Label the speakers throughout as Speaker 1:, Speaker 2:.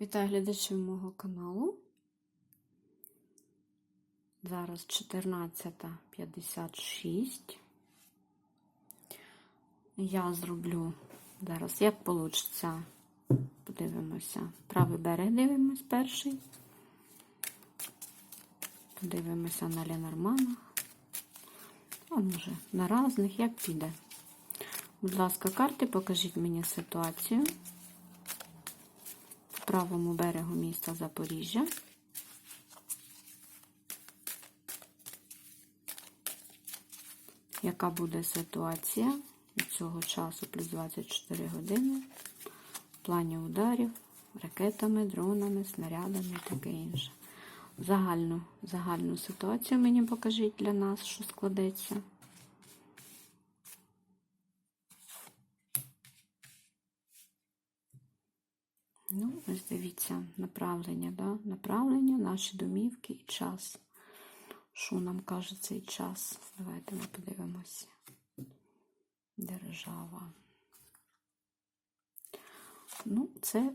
Speaker 1: Вітаю глядачів мого каналу. Зараз 14.56. Я зроблю зараз, як вийде. Подивимося. Правий берег дивимось перший. Подивимося на Ленорманах. А може, на різних, як піде. Будь ласка, карти, покажіть мені ситуацію правому берегу міста Запоріжжя. Яка буде ситуація від цього часу плюс 24 години в плані ударів, ракетами, дронами, снарядами і таке інше. Загальну, загальну ситуацію мені покажіть для нас, що складеться. Ну, ось дивіться, направлення, да? направлення, наші домівки і час. Що нам каже цей час? Давайте ми подивимося. Держава. Ну, це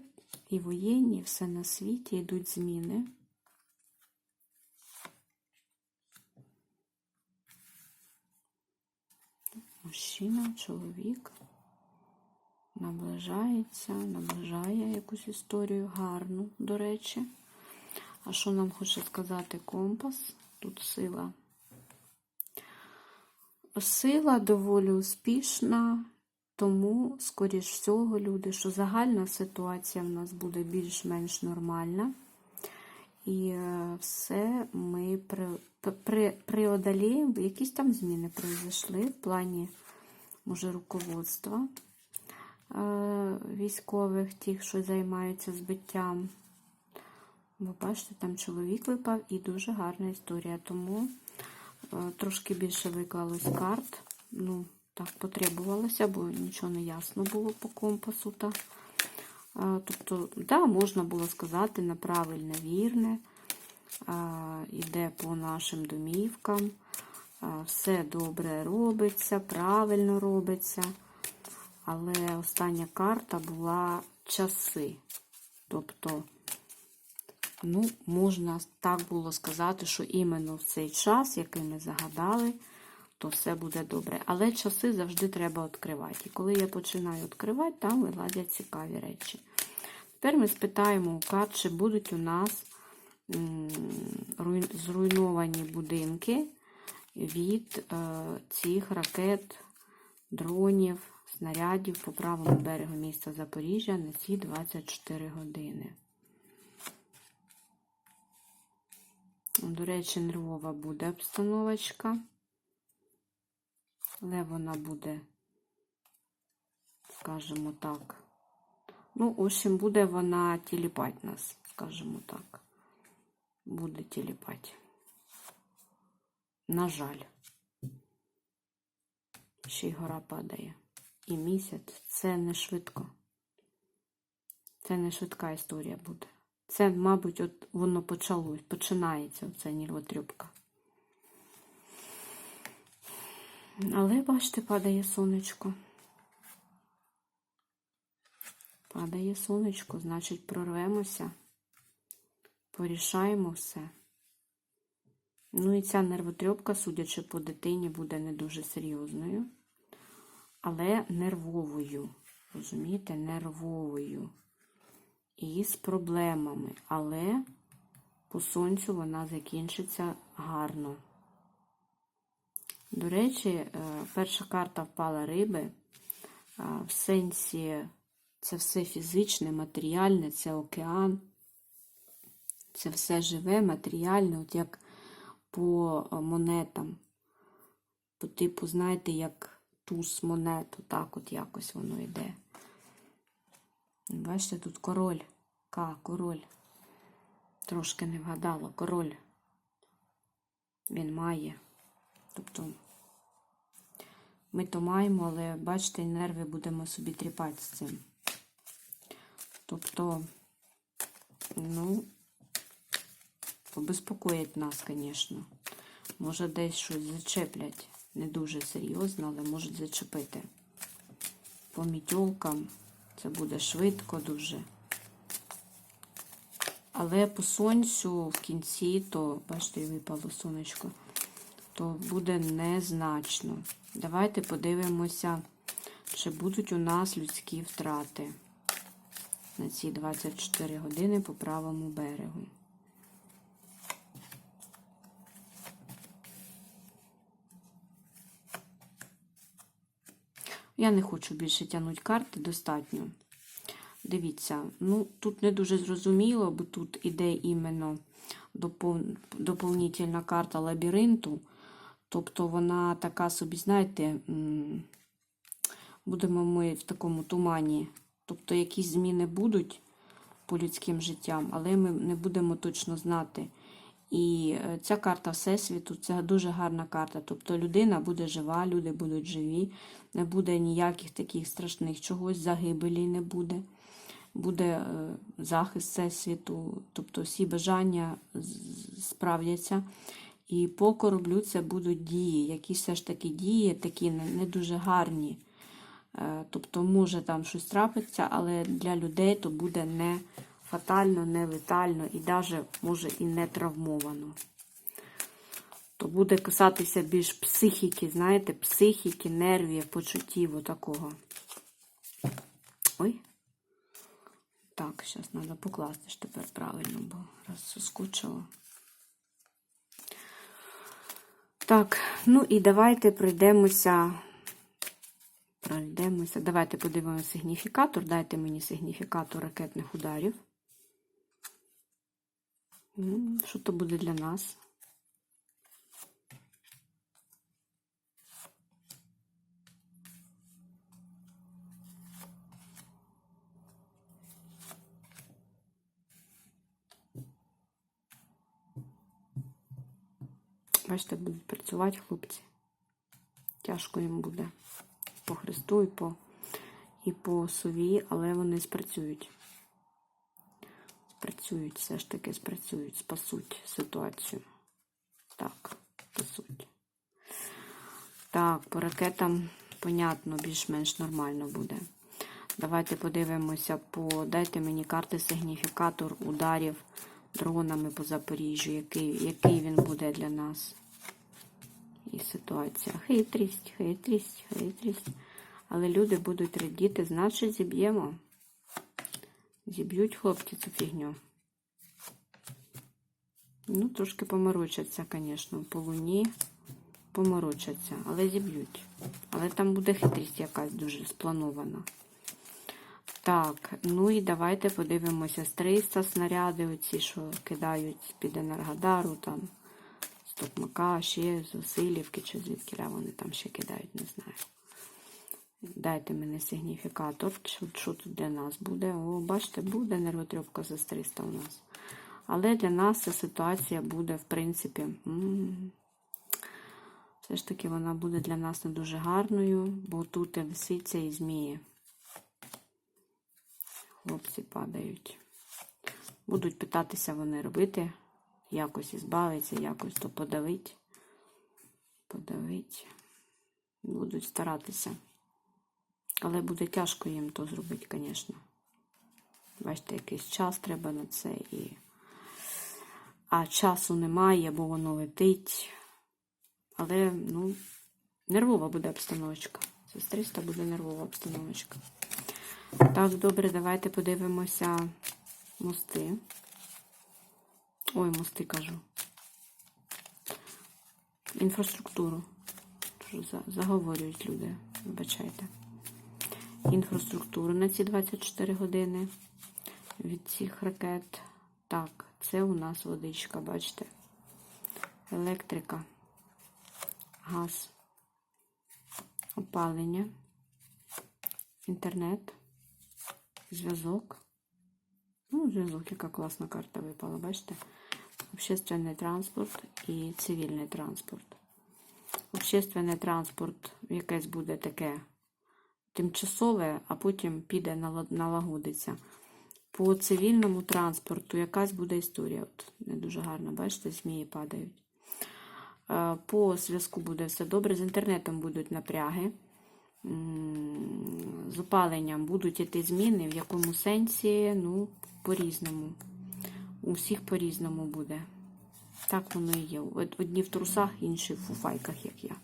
Speaker 1: і воєнні, і все на світі йдуть зміни. Мужчина, чоловік наближається, наближає якусь історію гарну, до речі. А що нам хоче сказати компас? Тут сила. Сила доволі успішна, тому, скоріш всього, люди, що загальна ситуація в нас буде більш-менш нормальна. І е, все ми при, при, преодоліємо, якісь там зміни произошли в плані, може, руководства військових, тих, що займаються збиттям. Ви бачите, там чоловік випав і дуже гарна історія. Тому е, трошки більше виклалось карт. Ну, так, потребувалося, бо нічого не ясно було по компасу. Та. Е, тобто, да, можна було сказати на правильне, вірне. Іде по нашим домівкам. Все добре робиться, правильно робиться. Але остання карта була часи. Тобто, Ну, можна так було сказати, що іменно в цей час, який ми загадали, то все буде добре. Але часи завжди треба відкривати. І коли я починаю відкривати, там вилазять цікаві речі. Тепер ми спитаємо у карт, чи будуть у нас зруйновані будинки від е, цих ракет, дронів, снарядів по правому берегу міста Запоріжжя на ці 24 години. До речі, нервова буде обстановочка, але вона буде, скажімо так. Ну, в общем, буде вона тіліпать нас, скажімо так. Буде тіліпать. На жаль, ще й гора падає. І місяць це не швидко. Це не швидка історія буде. Це, мабуть, от воно почалось, починається оця нервотрюбка. Але, бачите, падає сонечко. Падає сонечко, значить, прорвемося, порішаємо все. Ну і ця нервотрьопка, судячи по дитині, буде не дуже серйозною, але нервовою. Розумієте, нервовою і з проблемами, але по сонцю вона закінчиться гарно. До речі, е, перша карта впала риби. Е, в сенсі це все фізичне, матеріальне, це океан, це все живе, матеріальне, от як по монетам. По типу, знаєте, як туз монет, отак от якось воно йде. Бачите, тут король. К, король. Трошки не вгадала, король. Він має. Тобто ми то маємо, але бачите, нерви будемо собі тріпати з цим. Тобто, ну, побезпокоїть нас, звісно. Може, десь щось зачеплять. Не дуже серйозно, але можуть зачепити. По мітьолкам це буде швидко дуже. Але по сонцю в кінці, то, бачите, випало сонечко, то буде незначно. Давайте подивимося, чи будуть у нас людські втрати на ці 24 години по правому берегу. Я не хочу більше тягнути карти, достатньо. Дивіться, ну тут не дуже зрозуміло, бо тут іде іменно допов... доповнительна карта лабіринту. Тобто вона така собі, знаєте, будемо ми в такому тумані. Тобто якісь зміни будуть по людським життям, але ми не будемо точно знати. І е, ця карта Всесвіту це дуже гарна карта. Тобто людина буде жива, люди будуть живі, не буде ніяких таких страшних чогось, загибелі не буде. Буде е, захист Всесвіту, тобто всі бажання справдяться. І по кораблю це будуть дії, які все ж таки дії, такі не, не дуже гарні. Е, Тобто може там щось трапиться, але для людей то буде не фатально, не летально і навіть може і не травмовано. То буде касатися більш психіки, знаєте, психіки, нервів, почуттів отакого. Ой. Так, зараз треба покласти ж тепер правильно, бо раз соскучило. Так, ну і давайте пройдемося. Пройдемося. Давайте подивимося сигніфікатор. Дайте мені сигніфікатор ракетних ударів. Що то буде для нас? Бачите, будуть працювати хлопці. Тяжко їм буде по Христу і по, і по сові, але вони спрацюють. Спрацюють, все ж таки спрацюють, спасуть ситуацію. Так, спасуть. Так, по ракетам, понятно, більш-менш нормально буде. Давайте подивимося по. Дайте мені карти сигніфікатор ударів дронами по Запоріжжю, який, який він буде для нас. І ситуація. Хитрість, хитрість, хитрість. Але люди будуть радіти, значить зіб'ємо. Зіб'ють хлопці цю фігню. Ну, трошки поморочаться, звісно, по луні поморочаться, але зіб'ють. Але там буде хитрість якась дуже спланована. Так, ну і давайте подивимося з 300 снаряди, оці, що кидають під Енергодару, там, з Токмака, ще з Васильівки, чи звідки вони там ще кидають, не знаю. Дайте мені сигніфікатор, що, тут для нас буде. О, бачите, буде нервотрьопка за 300 у нас. Але для нас ця ситуація буде, в принципі, все ж таки вона буде для нас не дуже гарною, бо тут і виситься і змії. Хлопці падають. Будуть питатися вони робити, якось ізбавитися, якось то подавить. Подавить. Будуть старатися. Але буде тяжко їм то зробити, звісно. Бачите, якийсь час треба на це і. А часу немає, бо воно летить. Але, ну, нервова буде обстановочка. Сестриста буде нервова обстановочка. Так, добре, давайте подивимося мости. Ой, мости кажу. Інфраструктуру. Заговорюють люди, вибачайте. Інфраструктуру на ці 24 години від цих ракет. Так, це у нас водичка, бачите? Електрика, газ, опалення, інтернет, зв'язок. Ну, зв'язок, яка класна карта випала, бачите? Общественний транспорт і цивільний транспорт. Общественний транспорт якесь буде таке тимчасове, а потім піде налагодиться. По цивільному транспорту якась буде історія. От, не дуже гарно, бачите, змії падають. Е, По зв'язку буде все добре. З інтернетом будуть напряги. З опаленням будуть іти зміни, в якому сенсі, ну, по-різному. У всіх по-різному буде. Так воно і є. Одні в трусах, інші в фуфайках, як я.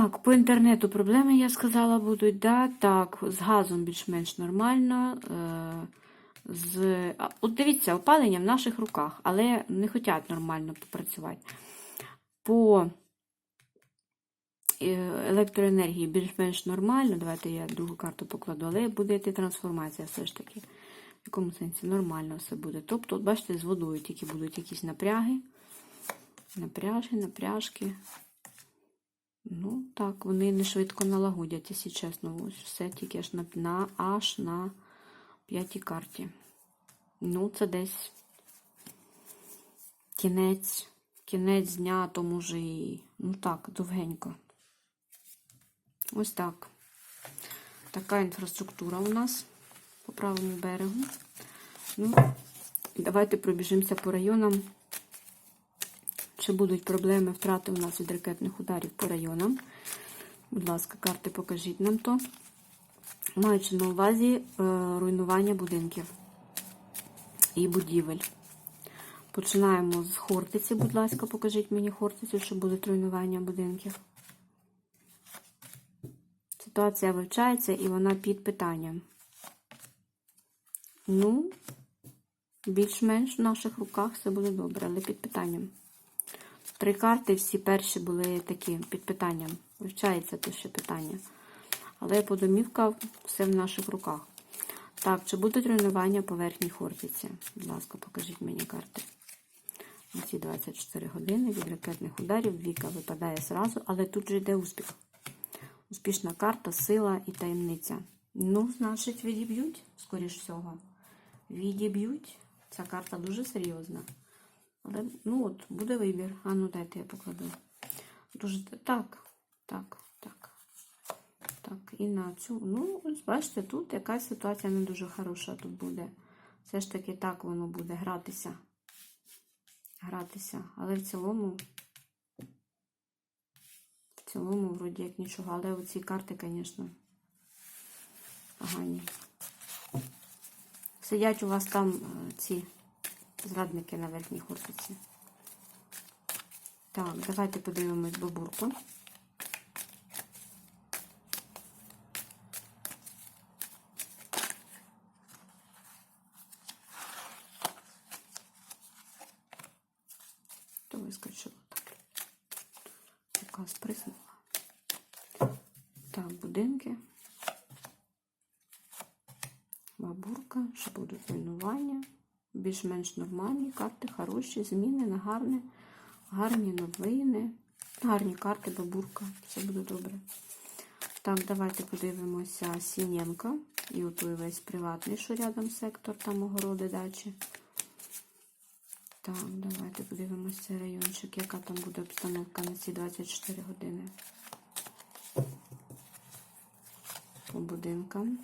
Speaker 1: Так, по інтернету проблеми, я сказала, будуть. Да? Так, з газом більш-менш нормально. Е, з... От дивіться, опалення в наших руках, але не хочуть нормально попрацювати. По е, електроенергії більш-менш нормально. Давайте я другу карту покладу, але буде йти трансформація все ж таки. В якому сенсі нормально все буде. Тобто, бачите, з водою тільки будуть якісь напряги. Напряжки, напряжки. Ну, так, вони не швидко налагодять, якщо чесно. Ось все тільки аж на, на аж на п'ятій карті. Ну, це десь кінець, кінець дня, то може і. Ну так, довгенько. Ось так. Така інфраструктура у нас по правому берегу. Ну, давайте пробіжимося по районам. Чи будуть проблеми втрати у нас від ракетних ударів по районам? Будь ласка, карти покажіть нам то. Маючи на увазі е, руйнування будинків і будівель. Починаємо з Хортиці, будь ласка, покажіть мені Хортицю, що будуть руйнування будинків. Ситуація вивчається і вона під питанням. Ну, більш-менш в наших руках все буде добре, але під питанням. Три карти, всі перші були такі під питанням. Вивчається те ще питання. Але по домівках все в наших руках. Так, чи будуть руйнування поверхні Хортиці? Будь ласка, покажіть мені карти. На ці 24 години від ракетних ударів Віка випадає зразу, але тут же йде успіх. Успішна карта, сила і таємниця. Ну, значить, відіб'ють, скоріш всього. Відіб'ють. Ця карта дуже серйозна. Але, ну от, буде вибір. А ну дайте я покладу. Дуже так, так, так. Так, і на цю. Ну, бачите, тут якась ситуація не дуже хороша тут буде. Все ж таки так воно буде гратися. Гратися. Але в цілому, в цілому, вроді як нічого. Але оці карти, звісно, погані. Сидять у вас там е, ці зрадники на верхній хортиці. Так, давайте подивимось бабурку. То вискочило так. Якась приснула. Так, будинки. Бабурка, що будуть руйнування. Більш-менш нормальні карти, хороші, зміни на гарне, гарні новини. Гарні карти, бабурка. Все буде добре. Так, давайте подивимося Сінєнка. І отой весь приватний, що рядом сектор, там огороди дачі. Так, давайте подивимося райончик, яка там буде обстановка на ці 24 години. По будинкам.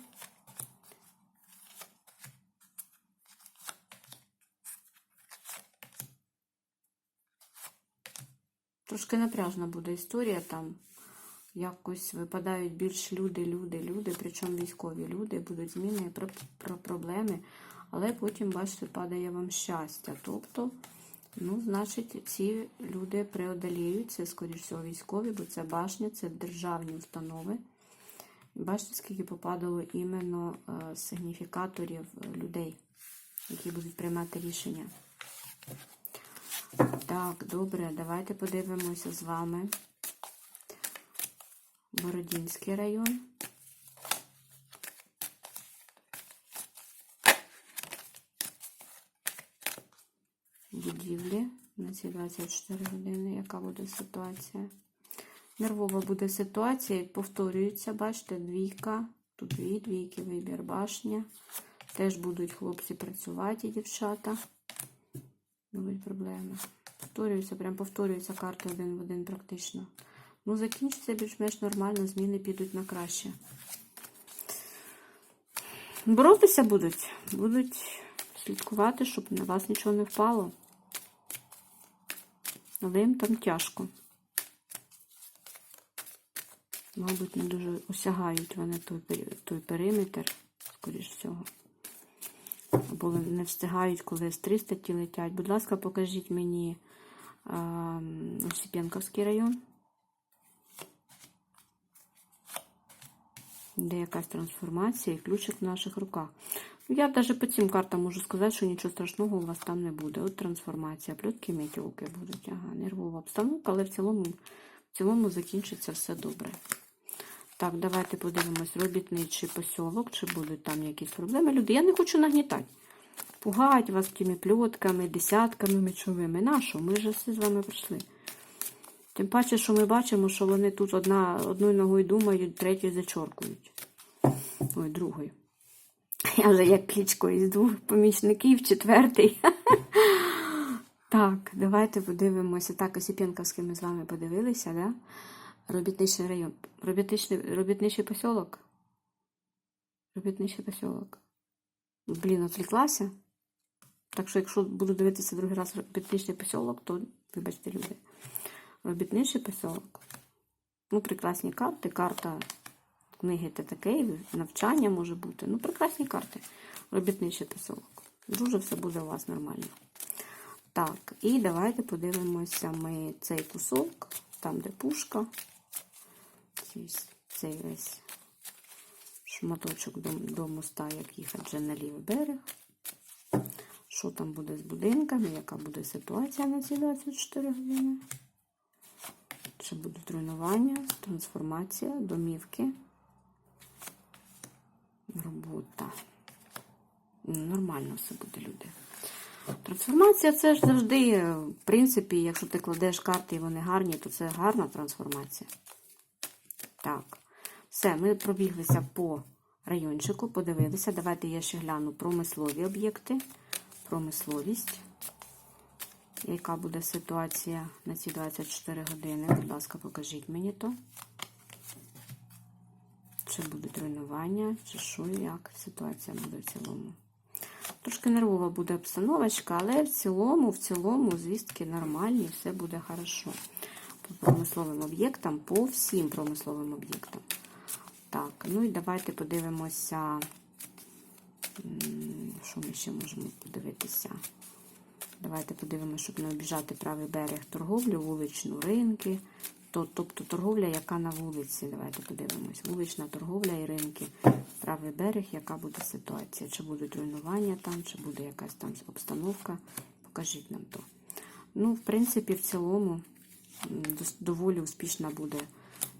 Speaker 1: Трошки напряжна буде історія там. Якось випадають більш люди, люди, люди, причому військові люди, будуть зміни про, про проблеми, але потім, бачите, падає вам щастя. Тобто, ну, значить, ці люди преодоліють, це, скоріш всього, військові, бо це башня, це державні установи. Бачите, скільки попадало іменно е, сигніфікаторів е, людей, які будуть приймати рішення. Так, добре, давайте подивимося з вами. Бородінський район. Будівлі на ці 24 години. Яка буде ситуація? Нервова буде ситуація, повторюється, бачите, двійка. Тут дві двійки, вибір башня. Теж будуть хлопці працювати, дівчата. Будуть проблеми. Повторюється, прям повторюється карти один в один практично. Ну, закінчиться більш-менш нормально, зміни підуть на краще. Боротися будуть. Будуть слідкувати, щоб на вас нічого не впало. Але їм там тяжко. Мабуть, не дуже осягають вони той, той периметр, скоріш всього. Або не встигають, коли з 300 ті летять. Будь ласка, покажіть мені Осипенковський район. Де якась трансформація і ключик в наших руках. Ну, Я навіть по цим картам можу сказати, що нічого страшного у вас там не буде. От трансформація, плютки метілки будуть. Ага, нервова обстановка, але в цілому, в цілому закінчиться все добре. Так, давайте подивимось, робітничий посілок, чи будуть там якісь проблеми. Люди, я не хочу нагнітати. Пугать вас тими пльотками, десятками мечовими. Нащо? Ми ж всі з вами прийшли. Тим паче, що ми бачимо, що вони тут одна, одною ногою думають, третьою зачоркують. Ой, другою. Я вже як клічко із двох помічників, четвертий. Так, давайте подивимося. Так, Осіп'янковський ми з вами подивилися, да? Робітничий район. Робітничний, робітничий посілок. Робітничий посілок. Блін, отвлеклася. Так що, якщо буду дивитися другий раз робітничний посілок, то вибачте, люди. Робітничий посілок. Ну, прекрасні карти. Карта книги таке, навчання може бути. Ну, прекрасні карти. Робітничий посілок. Дуже все буде у вас нормально. Так, і давайте подивимося ми цей кусок, там, де пушка. Цей, цей весь шматочок до, до моста, як їхати вже на лівий берег. Що там буде з будинками, яка буде ситуація на ці 24 години? Чи будуть руйнування, трансформація, домівки, робота. Нормально все буде, люди. Трансформація це ж завжди, в принципі, якщо ти кладеш карти і вони гарні, то це гарна трансформація. Так, все, ми пробіглися по райончику, подивилися. Давайте я ще гляну промислові об'єкти, промисловість. Яка буде ситуація на ці 24 години? Будь ласка, покажіть мені то. Чи будуть руйнування, чи що, як ситуація буде в цілому. Трошки нервова буде обстановочка, але в цілому, в цілому, звістки нормальні, все буде хорошо. По промисловим об'єктам, по всім промисловим об'єктам. Так, ну і давайте подивимося, що ми ще можемо подивитися. Давайте подивимося, щоб не обіжати правий берег торговлю, вуличну ринки. Тобто торговля, яка на вулиці. Давайте подивимось. Вулична торговля і ринки. Правий берег, яка буде ситуація? Чи будуть руйнування там, чи буде якась там обстановка. Покажіть нам то. Ну, в принципі, в цілому доволі успішна буде.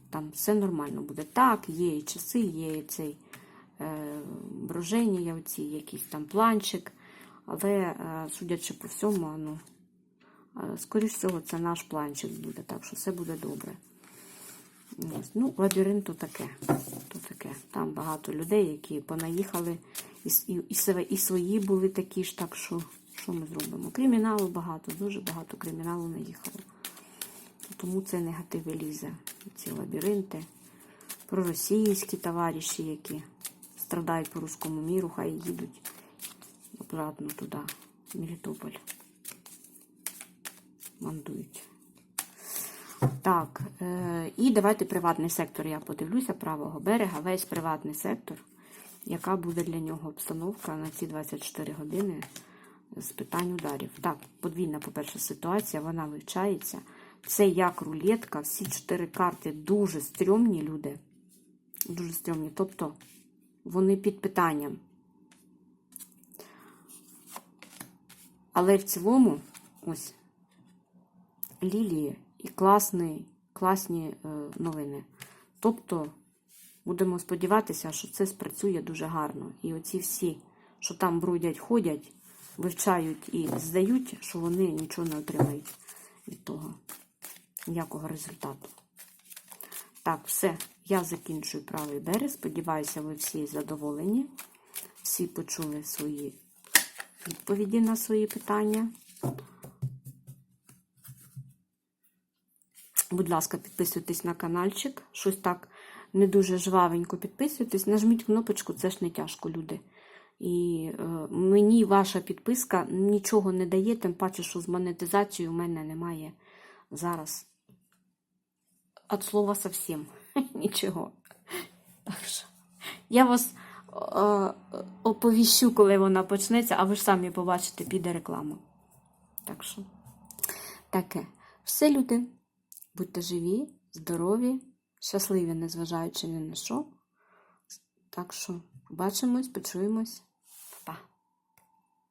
Speaker 1: Там все нормально буде. Так, є і часи, є і цей е, броження, оці якийсь там планчик. Але, е, судячи по всьому, ну, скоріш всього, це наш планчик буде, так що все буде добре. Ось. Ну, лабіринт то таке. то таке. Там багато людей, які понаїхали, і, і, і свої були такі ж, так що що ми зробимо? Криміналу багато, дуже багато криміналу наїхало. Тому це негатив і лізе. Ці лабіринти. Проросійські товариші, які страдають по руському міру, хай їдуть обратно туди, Мелітополь. Мандують. Так, е, і давайте приватний сектор. Я подивлюся правого берега, весь приватний сектор, яка буде для нього обстановка на ці 24 години з питань ударів. Так, подвійна, по-перше, ситуація, вона вивчається. Це як рулетка, всі чотири карти дуже стрьомні люди. Дуже стрьомні. Тобто вони під питанням. Але в цілому, ось, лілії і класні, класні е, новини. Тобто, будемо сподіватися, що це спрацює дуже гарно. І оці всі, що там бродять, ходять, вивчають і здають, що вони нічого не отримають від того. Ніякого результату. Так, все. Я закінчую правий берег. Сподіваюся, ви всі задоволені. Всі почули свої відповіді на свої питання. Будь ласка, підписуйтесь на каналчик. Щось так не дуже жвавенько підписуйтесь. Нажміть кнопочку, це ж не тяжко, люди. І е, мені ваша підписка нічого не дає, тим паче, що з монетизацією у мене немає зараз. От слова совсем. Нічого. Так що, я вас е, оповіщу, коли вона почнеться, а ви ж самі побачите, піде реклама. Так що, таке. Все, люди. Будьте живі, здорові, щасливі, незважаючи ні на що. Так що, побачимось, почуємось.